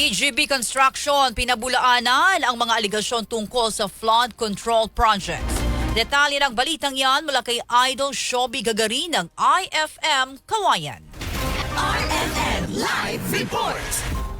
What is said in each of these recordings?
EGB Construction, pinabulaanan ang mga aligasyon tungkol sa flood control projects. Detalye ng balitang yan mula kay Idol Shobi Gagarin ng IFM Kawayan.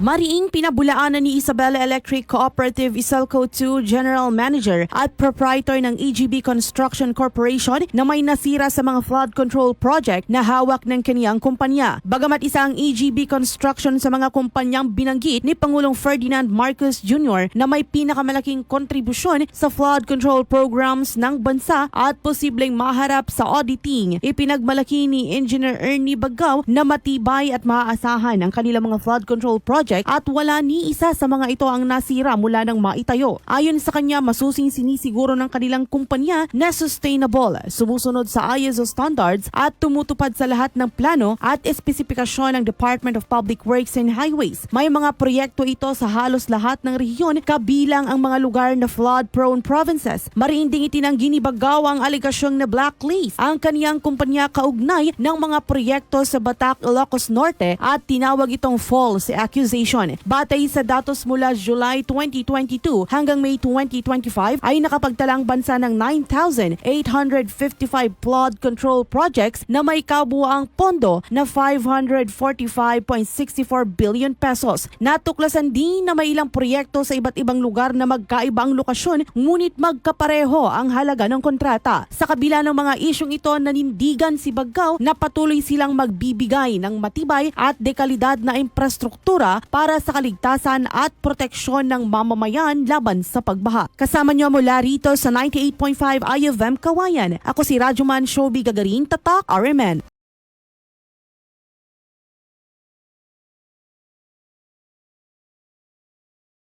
Mariing pinabulaanan ni Isabela Electric Cooperative Isalco 2 General Manager at proprietor ng EGB Construction Corporation na may nasira sa mga flood control project na hawak ng kaniyang kumpanya. Bagamat isa ang EGB Construction sa mga kumpanyang binanggit ni Pangulong Ferdinand Marcos Jr. na may pinakamalaking kontribusyon sa flood control programs ng bansa at posibleng maharap sa auditing, ipinagmalaki ni Engineer Ernie Bagaw na matibay at maaasahan ang kanilang mga flood control project at wala ni isa sa mga ito ang nasira mula nang maitayo. Ayon sa kanya, masusing sinisiguro ng kanilang kumpanya na sustainable, sumusunod sa ISO standards at tumutupad sa lahat ng plano at espesipikasyon ng Department of Public Works and Highways. May mga proyekto ito sa halos lahat ng rehiyon kabilang ang mga lugar na flood-prone provinces. Mariinding itinanggi ni Bagaw ang aligasyong na blacklist ang kaniyang kumpanya kaugnay ng mga proyekto sa Batac, Ilocos Norte at tinawag itong false accusation. Batay sa datos mula July 2022 hanggang May 2025 ay nakapagtalang bansa ng 9,855 flood control projects na may kabuang pondo na 545.64 billion pesos. Natuklasan din na may ilang proyekto sa iba't ibang lugar na magkaiba ang lokasyon ngunit magkapareho ang halaga ng kontrata. Sa kabila ng mga isyong ito nanindigan si Baggaw na patuloy silang magbibigay ng matibay at dekalidad na infrastruktura para sa kaligtasan at proteksyon ng mamamayan laban sa pagbaha. Kasama niyo mula rito sa 98.5 IFM Kawayan. Ako si Rajuman Shobi Gagarin, Tatak RMN.